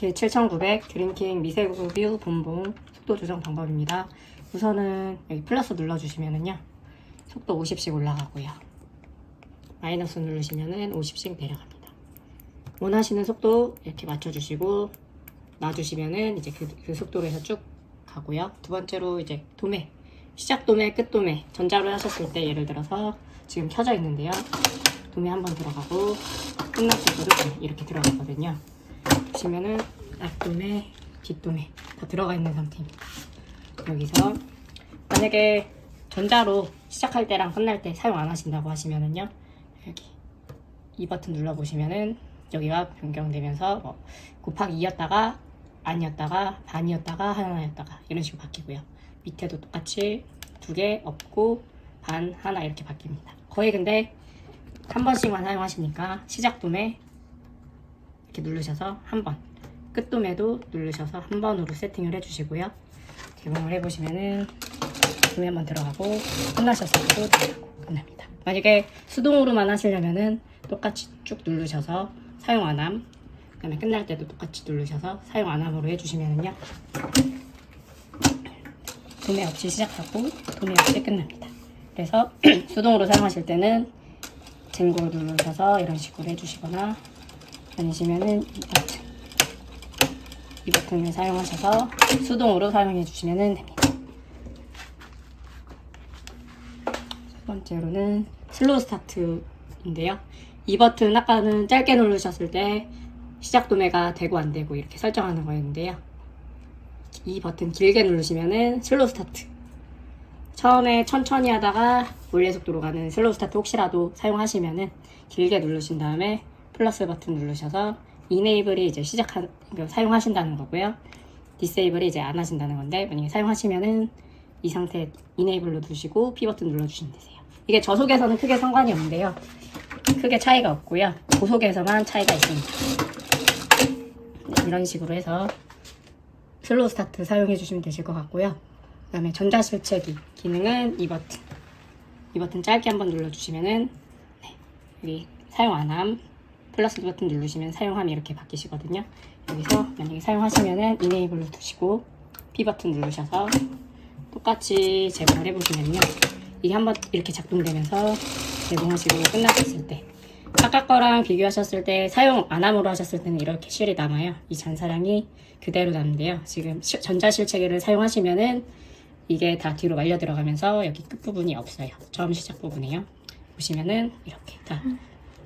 K7900 드링킹 미세구 뷰 본봉 속도 조정 방법입니다. 우선은 여기 플러스 눌러주시면은요. 속도 50씩 올라가고요. 마이너스 누르시면은 50씩 내려갑니다. 원하시는 속도 이렇게 맞춰주시고 놔주시면은 이제 그, 그 속도로 해서 쭉 가고요. 두 번째로 이제 도매 시작 도매 끝 도매 전자로 하셨을 때 예를 들어서 지금 켜져 있는데요. 도매 한번 들어가고 끝났을 때도 이렇게 들어가거든요. 보시면은 앞도매, 뒷도매 다 들어가 있는 상태입니다. 여기서 만약에 전자로 시작할 때랑 끝날 때 사용 안 하신다고 하시면은요 여기 이 버튼 눌러 보시면은 여기가 변경되면서 뭐 곱하기 2였다가 아니었다가 반이었다가 하나였다가 이런 식으로 바뀌고요. 밑에도 똑같이 두 개 없고 반 하나 이렇게 바뀝니다. 거의 근데 한 번씩만 사용하시니까 시작 도매 이렇게 누르셔서 한 번, 끝 도매도 누르셔서 한 번으로 세팅을 해주시고요. 개봉을 해보시면은 도매 한번 들어가고 끝나셨을 때도 들어가고 끝납니다. 만약에 수동으로만 하시려면은 똑같이 쭉 누르셔서 사용 안함 그 다음에 끝날 때도 똑같이 누르셔서 사용 안함으로 해주시면은요 도매 없이 시작하고 도매 없이 끝납니다. 그래서 수동으로 사용하실 때는 젠고 누르셔서 이런 식으로 해주시거나 아니시면은 이 버튼 이 버튼을 사용하셔서 수동으로 사용해 주시면 됩니다. 첫 번째로는 슬로우 스타트인데요. 이 버튼 아까는 짧게 누르셨을 때 시작 도매가 되고 안 되고 이렇게 설정하는 거였는데요. 이 버튼 길게 누르시면은 슬로우 스타트. 처음에 천천히 하다가 원래 속도로 가는 슬로우 스타트 혹시라도 사용하시면은 길게 누르신 다음에 플러스 버튼 누르셔서 이네이블이 이제 시작한 그 사용하신다는 거고요. 디세이블이 이제 안 하신다는 건데 만약에 사용하시면은 이 상태 이네이블로 두시고 P 버튼 눌러주시면 되세요. 이게 저속에서는 크게 상관이 없는데요. 크게 차이가 없고요. 고속에서만 차이가 있습니다. 네, 이런 식으로 해서 슬로우 스타트 사용해 주시면 되실 것 같고요. 그 다음에 전자실체기 기능은 이 버튼. 이 버튼 짧게 한번 눌러주시면은 네, 여기 사용 안함 플러스 버튼 누르시면 사용함이 이렇게 바뀌시거든요. 여기서 만약에 사용하시면은 이네이블로 두시고 P 버튼 누르셔서 똑같이 제공을 해보시면요. 이게 한번 이렇게 작동되면서 제공하시고 끝나셨을 때 아까 거랑 비교하셨을 때 사용 안 함으로 하셨을 때는 이렇게 실이 남아요. 이 잔사량이 그대로 남는데요. 지금 시- 전자실체계를 사용하시면은 이게 다 뒤로 말려 들어가면서 여기 끝부분이 없어요. 처음 시작 부분이에요. 보시면은 이렇게 다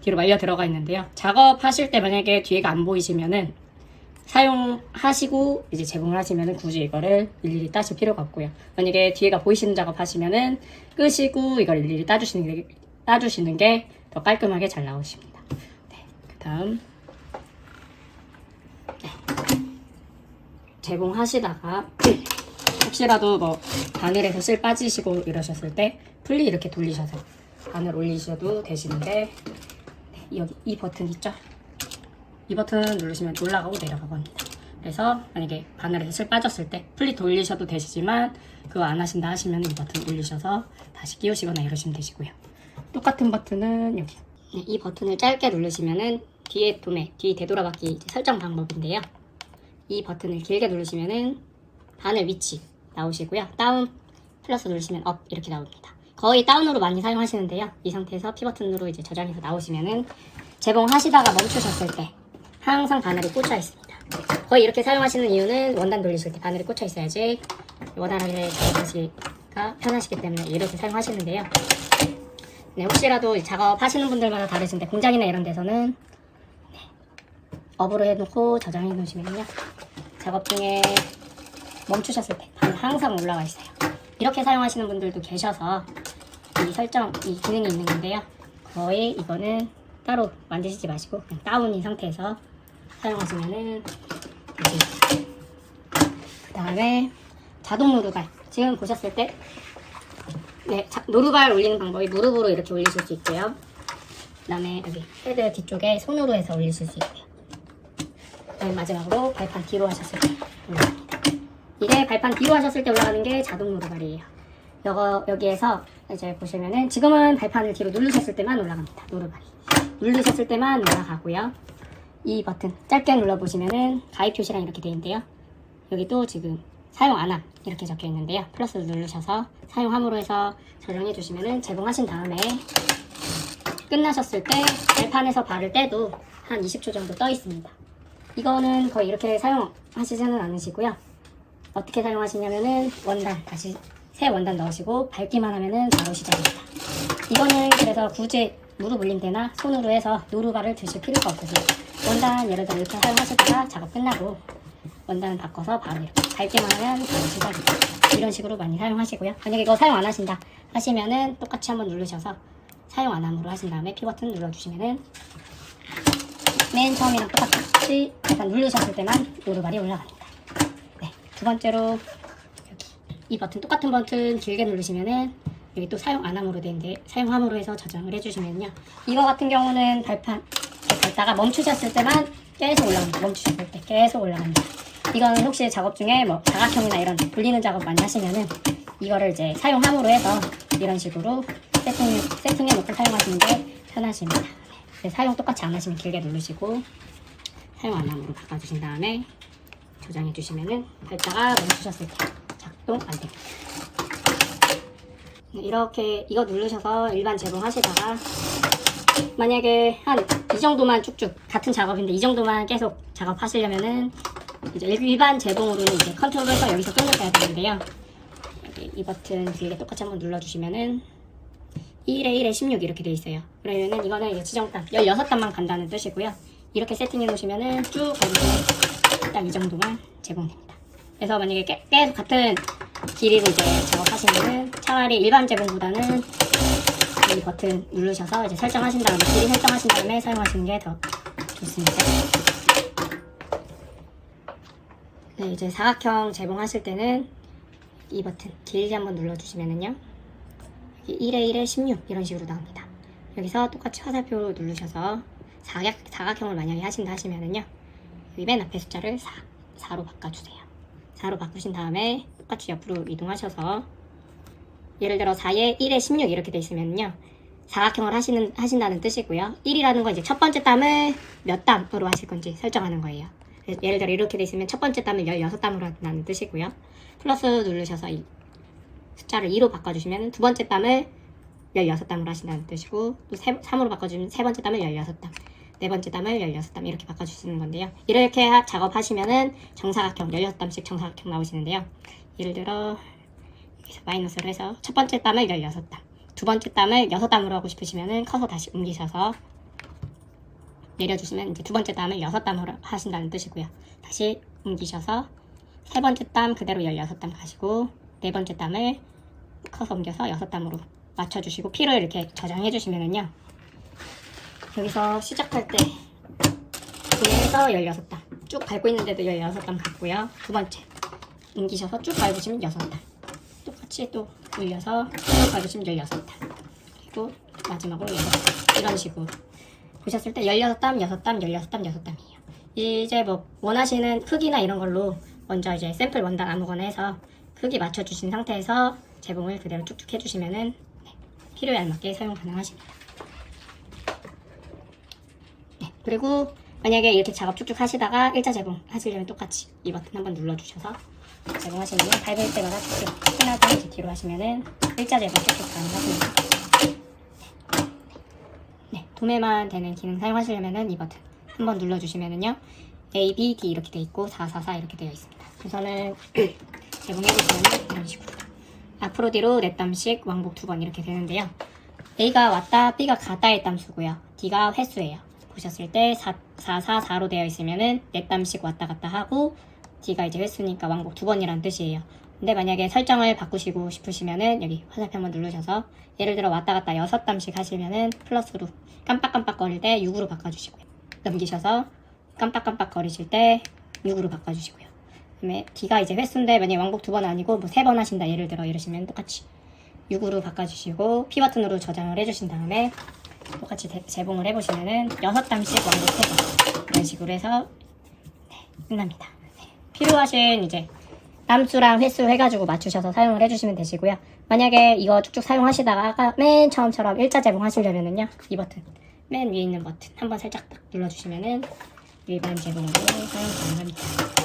뒤로 말려 들어가 있는데요. 작업하실 때 만약에 뒤에가 안 보이시면은 사용하시고 이제 제공을 하시면은 굳이 이거를 일일이 따실 필요가 없고요. 만약에 뒤에가 보이시는 작업 하시면은 끄시고 이걸 일일이 따주시는 게, 따주시는 게 더 깔끔하게 잘 나오십니다. 네, 그 다음 네. 제공하시다가 혹시라도 뭐 바늘에서 쓸 빠지시고 이러셨을 때 풀리 이렇게 돌리셔서 바늘 올리셔도 되시는데 네, 여기 이 버튼 있죠? 이 버튼 누르시면 올라가고 합니다. 그래서 만약에 바늘에서 슬 빠졌을 때 풀리 돌리셔도 되시지만 그거 안 하신다 하시면 이 버튼 올리셔서 다시 끼우시거나 이러시면 되시고요. 똑같은 버튼은 여기 네, 이 버튼을 짧게 누르시면은 뒤에 도매, 뒤 되돌아받기 이제 설정 방법인데요. 이 버튼을 길게 누르시면은 바늘 위치 나오시고요. 다운 플러스 누르시면 업 이렇게 나옵니다. 거의 다운으로 많이 사용하시는데요. 이 상태에서 P 버튼으로 이제 저장해서 나오시면은 제봉하시다가 멈추셨을 때 항상 바늘이 꽂혀 있습니다. 거의 이렇게 사용하시는 이유는 원단 돌리실 때 바늘이 꽂혀 있어야지 원활하게 작업하시기가 편하시기 때문에 이렇게 사용하시는데요. 네, 혹시라도 작업하시는 분들마다 다르신데 공장이나 이런 데서는 네, 업으로 해놓고 저장해 놓으시면요. 작업 중에 멈추셨을 때 바늘 항상 올라와 있어요. 이렇게 사용하시는 분들도 계셔서 이 설정, 이 기능이 있는 건데요. 거의 이거는 따로 만드시지 마시고 그냥 다운인 상태에서 사용하시면은. 그 다음에 자동 노루발. 지금 보셨을 때 네, 자- 노루발 올리는 방법이 무릎으로 이렇게 올리실 수 있고요. 그 다음에 여기 헤드 뒤쪽에 손으로 해서 올리실 수 있고요. 그다음에 마지막으로 발판 뒤로 하셨을 때 올라갑니다. 이게 발판 뒤로 하셨을 때 올라가는 게 자동 노루발이에요. 여기에서 이제 보시면은 지금은 발판을 뒤로 누르셨을 때만 올라갑니다. 노루발이. 누르셨을 때만 올라가고요. 이 버튼 짧게 눌러보시면은 가입 표시랑 이렇게 되어 있는데요. 여기 또 지금 사용 안함 이렇게 적혀 있는데요. 플러스 누르셔서 사용함으로 해서 저장해 주시면은 제공하신 다음에 끝나셨을 때 발판에서 바를 때도 한 20초 정도 떠 있습니다. 이거는 거의 이렇게 사용하시지는 않으시고요. 어떻게 사용하시냐면은 원단 다시 새 원단 넣으시고 밟기만 하면은 바로 시작입니다. 이거는 그래서 굳이 무릎 올림 때나 손으로 해서 노루발을 드실 필요가 없으세요. 원단 예를 들어 이렇게 사용하시다가 작업 끝나고 원단을 바꿔서 바로 이렇게 밟기만 하면 바로 시작입니다. 이런 식으로 많이 사용하시고요. 만약에 이거 사용 안 하신다 하시면은 똑같이 한번 누르셔서 사용 안 함으로 하신 다음에 피 버튼 눌러주시면은 맨 처음이랑 똑같이 약간 누르셨을 때만 노루발이 올라갑니다. 네, 두 번째로 이 버튼 똑같은 버튼 길게 누르시면은 여기 또 사용 안 함으로 되는데 사용함으로 해서 저장을 해주시면요. 이거 같은 경우는 발판 밟다가 멈추셨을 때만 계속 올라갑니다. 멈추셨을 때 계속 올라갑니다. 이거는 혹시 작업 중에 뭐 사각형이나 이런 돌리는 작업 많이 하시면은 이거를 이제 사용함으로 해서 이런 식으로 세팅, 세팅해 놓고 사용하시는 게 편하십니다. 네, 사용 똑같이 안 하시면 길게 누르시고 사용 안 함으로 바꿔주신 다음에 저장해 주시면은 밟다가 멈추셨을 때 작동 안 됩니다. 네, 이렇게 이거 누르셔서 일반 제공하시다가 만약에 한 이 정도만 쭉쭉 같은 작업인데 이 정도만 계속 작업하시려면은 이제 일반 제공으로는 이제 컨트롤해서 여기서 끊을 해야 되는데요. 이 버튼 뒤에 똑같이 한번 눌러주시면은 1에 1에 16 이렇게 돼 있어요. 그러면은 이거는 지정단 16단만 간다는 뜻이고요. 이렇게 세팅해 놓으시면은 쭉 가지고 딱이 정도만 제공됩니다. 그래서 만약에 깨- 계속 같은 길이로 이제 작업하시면은 차라리 일반 제공보다는 이 버튼 누르셔서 이제 설정하신 다음에 길이 설정하신 다음에 사용하시는 게 더 좋습니다. 네, 이제 사각형 제공하실 때는 이 버튼 길게 한번 눌러주시면은요. 1에 1에 16 이런 식으로 나옵니다. 여기서 똑같이 화살표 누르셔서 사각, 사각형을 만약에 하신다 하시면은요. 여기 맨 앞에 숫자를 4, 4로 바꿔주세요. 4로 바꾸신 다음에 똑같이 옆으로 이동하셔서 예를 들어 4에 1에 16 이렇게 돼 있으면요. 사각형을 하시는, 하신다는 뜻이고요. 1이라는 건 이제 첫 번째 땀을 몇 땀으로 하실 건지 설정하는 거예요. 예를 들어 이렇게 돼 있으면 첫 번째 땀을 16땀으로 한다는 뜻이고요. 플러스 누르셔서 이 숫자를 2로 바꿔주시면 두 번째 땀을 16땀으로 하신다는 뜻이고 또 3 으로 바꿔주면 세 번째 땀을 16땀 네 번째 땀을 16땀 이렇게 바꿔주시는 건데요. 이렇게 하- 작업하시면은 정사각형 16땀씩 정사각형 나오시는데요. 예를 들어 여기서 마이너스를 해서 첫 번째 땀을 16땀 두 번째 땀을 6땀으로 하고 싶으시면은 커서 다시 옮기셔서 내려주시면 이제 두 번째 땀을 6땀으로 하신다는 뜻이고요. 다시 옮기셔서 세 번째 땀 그대로 16땀 가시고 네 번째 땀을 커서 옮겨서 6땀으로 맞춰주시고 피를 이렇게 저장해 주시면은요 여기서 시작할 때 분해해서 16땀 쭉 밟고 있는데도 16땀 갔고요. 두 번째 옮기셔서 쭉 밟으시면 6땀 똑같이 또 올려서 쭉 밟으시면 16땀 그리고 마지막으로 6땀 이런 식으로. 보셨을 때 16땀, 6땀, 16땀, 6땀이에요. 이제 뭐 원하시는 크기나 이런 걸로 먼저 이제 샘플 원단 아무거나 해서 크기 맞춰주신 상태에서 재봉을 그대로 쭉쭉 해주시면은 네, 필요에 알맞게 사용 가능하십니다. 네, 그리고 만약에 이렇게 작업 쭉쭉 하시다가 일자 재봉 하시려면 똑같이 이 버튼 한번 눌러주셔서 재봉하시면 밟을 때마다 쭉쭉 때 이제 뒤로 하시면은 일자 재봉 쭉쭉 가능하십니다. 네, 도매만 되는 기능 사용하시려면은 이 버튼 한번 눌러주시면은요. A, B, D 이렇게 돼 있고 4, 4, 4 이렇게 되어 있습니다. 우선은 제공해주시면 이런 식으로 앞으로 뒤로 네 땀씩 왕복 두 번 이렇게 되는데요. A가 왔다, B가 갔다의 땀수고요. D가 횟수예요. 보셨을 때 4, 4, 4, 4로 되어 있으면은 네 땀씩 왔다 갔다 하고 D가 이제 횟수니까 왕복 두 번이라는 뜻이에요. 근데 만약에 설정을 바꾸시고 싶으시면은 여기 화살표 한번 누르셔서 예를 들어 왔다 갔다 여섯 땀씩 하시면은 플러스로 깜빡깜빡 거릴 때 6으로 바꿔주시고요. 넘기셔서 깜빡깜빡 거리실 때 6으로 바꿔주시고요. 그다음에 D가 이제 횟수인데 만약에 왕복 두 번 아니고 뭐 세 번 하신다 예를 들어 이러시면 똑같이 6으로 바꿔주시고 P 버튼으로 저장을 해주신 다음에 똑같이 대- 재봉을 해보시면은 여섯 땀씩 왕복해서 이런 식으로 해서 네, 끝납니다. 네. 필요하신 이제 땀수랑 횟수 해가지고 맞추셔서 사용을 해주시면 되시고요. 만약에 이거 쭉쭉 사용하시다가 맨 처음처럼 일자 재봉 하시려면은요 이 버튼 맨 위에 있는 버튼 한번 살짝 딱 눌러주시면은 일반 제공으로 사용 가능합니다.